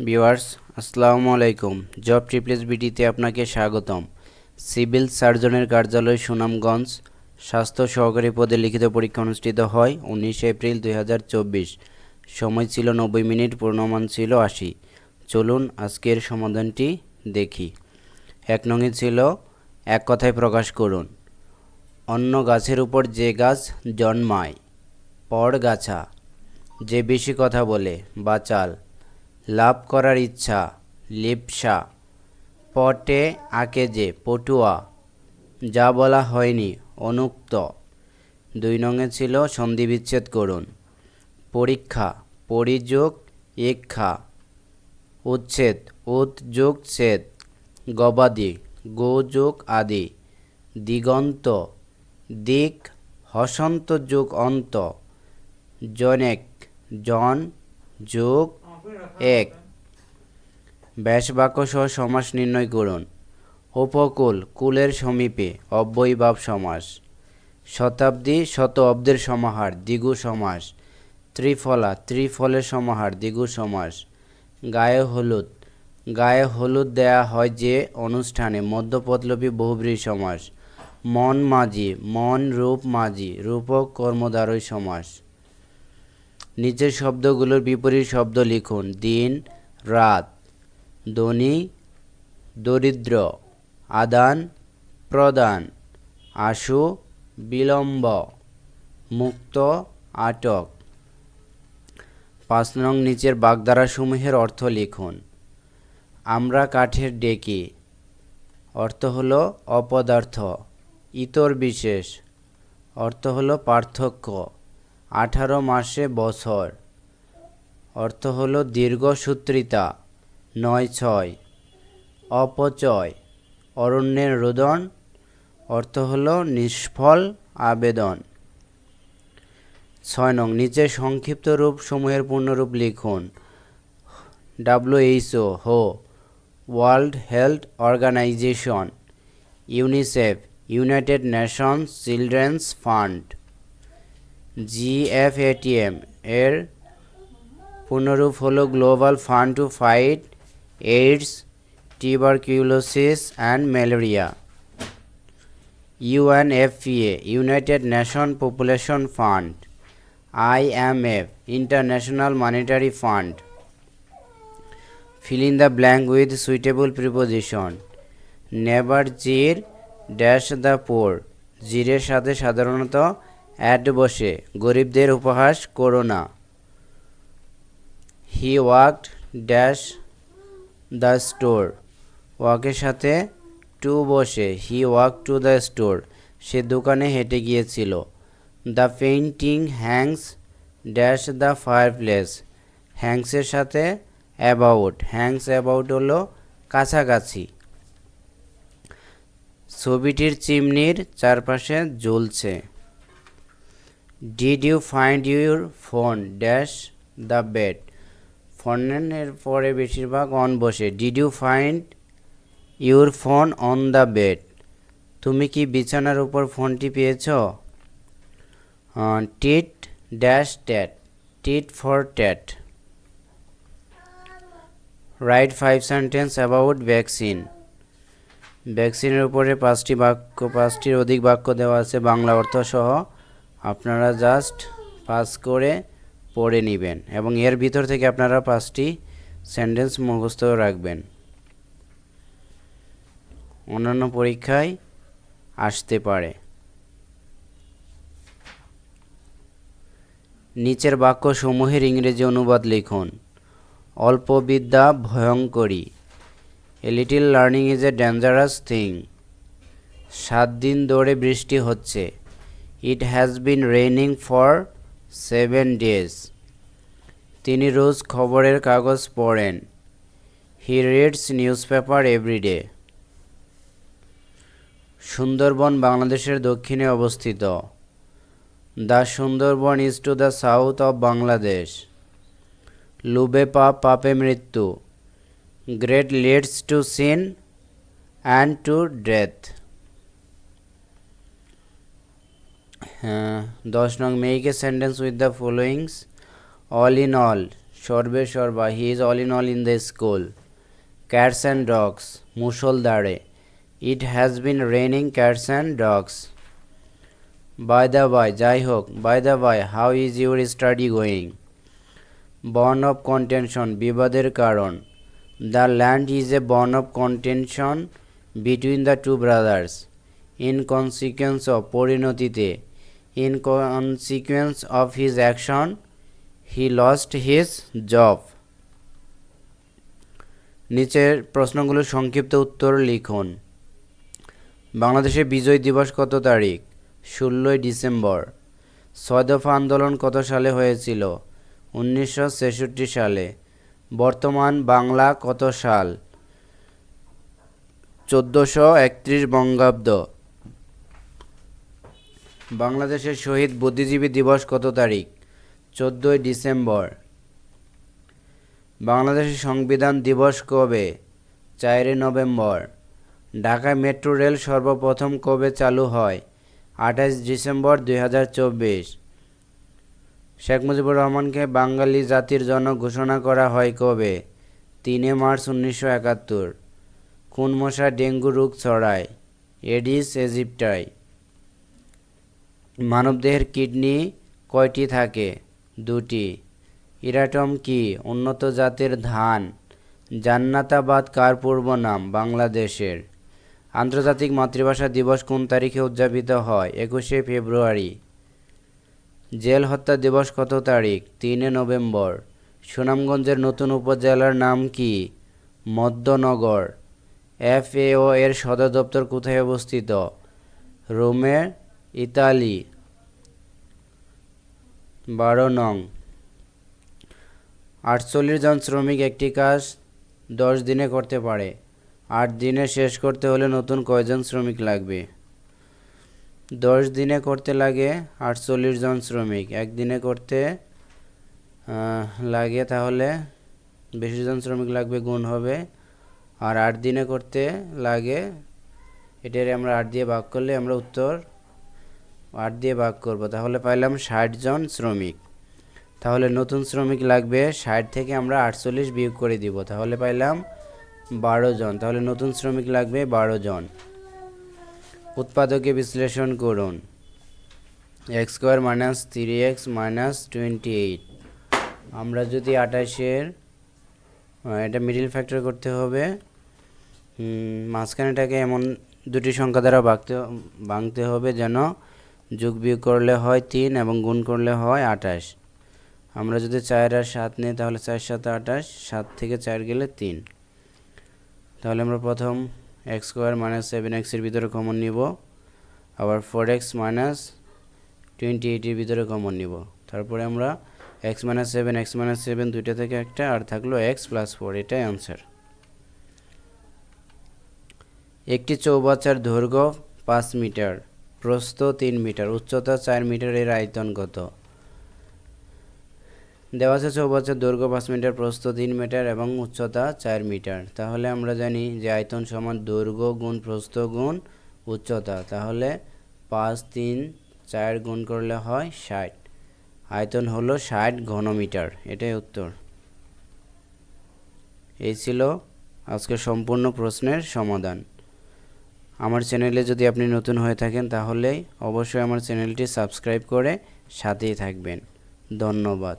Viewers, আসসালামু আলাইকুম। Job ট্রিপলেস বিটিতে আপনাকে স্বাগতম। সিভিল সার্জনের কার্যালয় সুনামগঞ্জ স্বাস্থ্য সহকারী পদে লিখিত পরীক্ষা অনুষ্ঠিত হয় উনিশে এপ্রিল দুই হাজার চব্বিশ। সময় ছিল নব্বই মিনিট পূর্ণমান ছিল আশি। চলুন আজকের সমাধানটি দেখি। এক নঙে ছিল, এক কথায় প্রকাশ করুন। অন্য গাছের উপর যে গাছ জন্মায় পড় গাছা। যে বেশি কথা বলে বাচাল লাভ করার ইচ্ছা, লিপসা, পটে আঁকে যে পটুয়া, যা বলা হয়নি, অনুক্ত। দুই নঙে ছিল সন্ধি বিচ্ছেদ করুন। পরীক্ষা, পরিযোগ ইক্ষা উচ্ছেদ উত যোগ ছেদ। গবাদি গো যোগ আদি। দিগন্ত, দিক, হসন্ত যোগ অন্ত। জনেক, জন, যোগ এক ব্যাস বাক্য সহ সমাস নির্ণয় করুন। উপকূল, কুলের সমীপে, অব্যয়ীভাব সমাস। শতাব্দী, শত অব্দের সমাহার, দ্বিগু সমাস। ত্রিফলা, ত্রিফলের সমাহার, দ্বিগু সমাস। গায়ে হলুদ গায়ে হলুদ দেয়া হয় যে অনুষ্ঠানে মধ্যপদলোপী বহুব্রী সমাস। মন মাঝি, মন রূপ মাঝি, রূপক কর্মদ্বারই সমাস। নিচের শব্দগুলোর বিপরীত শব্দ লিখুন। দিন, রাত, ধনী, দরিদ্র, আদান, প্রদান, আশু, বিলম্ব, মুক্ত, আটক। পাঁচ নং নিচের বাগধারাসমূহের অর্থ লিখুন। আমরা কাঠের ডেকি। অর্থ হলো অপদার্থ, ইতর বিশেষ। অর্থ হলো পার্থক্য। আঠারো মাসে বছর। অর্থ হলো দীর্ঘসূত্রিতা, নয় ছয়। অপচয়, অরণ্যের রোদন। অর্থ হলো নিষ্ফল আবেদন। ছয় নং, নিচে সংক্ষিপ্ত রূপ সমূহের পূর্ণরূপ লিখুন। ডাব্লিউএইচও হো, world health organisation, UNICEF, united nations children's fund. GFATM এর পুনরূপ হলো global fund to fight AIDS tuberculosis and malaria. UNFPA, united nation population fund. IMF, international monetary fund. fill in the blank with suitable preposition never jeer dash the poor. জিরের সাথে সাধারণত at বসে, গরিবদের উপহাস করো না। He walked dash the store ওয়াকের সাথে to বসে he walk to the store সে দোকানে হেঁটে গিয়েছিল। The painting hangs dash the fireplace হ্যাংসের সাথে অ্যাবাউট হ্যাংস অ্যাবাউট হলো কাছাকাছি। ছবিটির চিমনির চারপাশে জ্বলছে। Did you find your phone dash the bed ফোনের পরে বেশিরভাগ অন বসে। Did you find your phone on the bed তুমি কি বিছানার উপর ফোনটি পেয়েছ? Tit dash tat tit for tat write five sentence about vaccine ভ্যাকসিনের উপরে পাঁচটি বাক্য, পাঁচটির অধিক বাক্য দেওয়া আছে, বাংলা অর্থ সহ আপনারা জাস্ট পাস করে পড়ে নেবেন এবং এর ভিতর থেকে আপনারা পাঁচটি সেন্টেন্স মুখস্থ রাখবেন। অন্যান্য পরীক্ষায় আসতে পারে। নিচের বাক্য সমূহের ইংরেজি অনুবাদ লিখুন। অল্প বিদ্যা ভয়ঙ্করী। A little learning is a dangerous thing সাত দিন ধরে বৃষ্টি হচ্ছে। It has been raining for seven days তিনি রোজ খবরের কাগজ পড়েন। He reads newspaper everyday Sundarbans বাংলাদেশের দক্ষিণে অবস্থিত। The Sundarbans is to the south of Bangladesh লুবে পাপ পাপে মৃত্যু greed leads to sin and to death দশ নং make a sentence with the followings all in all সর্বে সর্বা he is all in all in the school cats and dogs মুসলদারে it has been raining cats and dogs by the by যাই হোক by the by how is your study going bone of contention বিবাদের কারণ the land is a bone of contention between the two brothers in consequence of পরিণতিতে in consequence of his action he lost his job নিচের প্রশ্নগুলোর সংক্ষিপ্ত উত্তর লিখুন। বাংলাদেশে বিজয় দিবস কত তারিখ? ষোলোই ডিসেম্বর। ছয় দফা আন্দোলন কত সালে হয়েছিল? উনিশশো ছেষট্টি সালে। বর্তমান বাংলা কত সাল? চোদ্দোশো একত্রিশ বঙ্গাব্দ। বাংলাদেশের শহীদ বুদ্ধিজীবী দিবস কত তারিখ? চোদ্দোই ডিসেম্বর। বাংলাদেশের সংবিধান দিবস কবে? চারই নভেম্বর। ঢাকা মেট্রো রেল সর্বপ্রথম কবে চালু হয়? আঠাশ ডিসেম্বর দুই হাজার চব্বিশ। শেখ মুজিবুর রহমানকে বাঙালি জাতির জনক ঘোষণা করা হয় কবে? তিনে মার্চ উনিশশো একাত্তর। কোন মশা ডেঙ্গু রোগ ছড়ায়। এডিস এজিপ্টাই মানবদেহের কিডনি কয়টি থাকে? দুটি। ইরাটম কি উন্নত জাতের ধান? জান্নাতাবাদ কার পূর্ব নাম? বাংলাদেশের। আন্তর্জাতিক মাতৃভাষা দিবস কোন তারিখে উদযাপিত হয়? একুশে ফেব্রুয়ারি। জেল হত্যা দিবস কত তারিখ? তিনে নভেম্বর। সুনামগঞ্জের নতুন উপজেলার নাম কি? মধ্যনগর এফএও এর সদর দপ্তর কোথায় অবস্থিত? রোমে, ইতালি। বারো নং। আটচল্লিশ জন শ্রমিক একটি কাজ দশ দিনে করতে পারে। আট দিনে শেষ করতে হলে নতুন কয়জন শ্রমিক লাগবে? দশ দিনে করতে লাগে আটচল্লিশ জন শ্রমিক। একদিনে করতে লাগে তাহলে বেশি জন শ্রমিক লাগবে, গুণ হবে। আর আট দিনে করতে লাগে, এটারে আমরা আট দিয়ে ভাগ করলে আমরা উত্তর আট দিয়ে ভাগ করব। তাহলে পাইলাম ষাট জন শ্রমিক। তাহলে নতুন শ্রমিক লাগবে, ষাট থেকে আমরা আটচল্লিশ বিয়োগ করে দিব। তাহলে পাইলাম বারো জন। তাহলে নতুন শ্রমিক লাগবে বারো জন। উৎপাদকে বিশ্লেষণ করুন। X square minus three x minus twenty eight. আমরা যদি আঠাশের এটা মিডিল ফ্যাক্টর করতে হবে। মাঝখানেটাকে এমন দুটি সংখ্যা দ্বারা ভাগতে, ভাঙতে হবে যেন যোগ বিয়োগ করলে হয় তিন এবং গুণ করলে হয় আঠাশ। আমরা যদি চার আর সাত নিই, তাহলে চার সাত আঠাশ, সাত থেকে চার গেলে তিন। তাহলে আমরা প্রথম এক্স স্কোয়ার মাইনাস সেভেন এক্সের ভিতরে কমন নিব। আবার ফোর এক্স মাইনাস টোয়েন্টি এইটের ভিতরে কমন নিব। তারপরে আমরা x minus seven, x minus seven দুইটা থেকে একটা, আর থাকল এক্স প্লাস ফোর, এটাই আনসার। একটি চৌবাচ্চার দৈর্ঘ্য পাঁচ মিটার। প্রস্থ তিন মিটার, উচ্চতা চার মিটার এর আয়তন কত? দেওয়া আছে চৌবাচ্চার দৈর্ঘ্য পাঁচ মিটার, প্রস্থ তিন মিটার এবং উচ্চতা চার মিটার। তাহলে আমরা জানি যে আয়তন সমান দৈর্ঘ্য গুণ প্রস্থ গুণ উচ্চতা। তাহলে পাঁচ, তিন, চার গুণ করলে হয় ষাট। আয়তন হলো ষাট ঘনমিটার, এটাই উত্তর। এই ছিল আজকের সম্পূর্ণ প্রশ্নের সমাধান। আমার চ্যানেলে যদি আপনি নতুন হয়ে থাকেন তাহলে অবশ্যই আমার চ্যানেলটি সাবস্ক্রাইব করে সাথেই থাকবেন। ধন্যবাদ।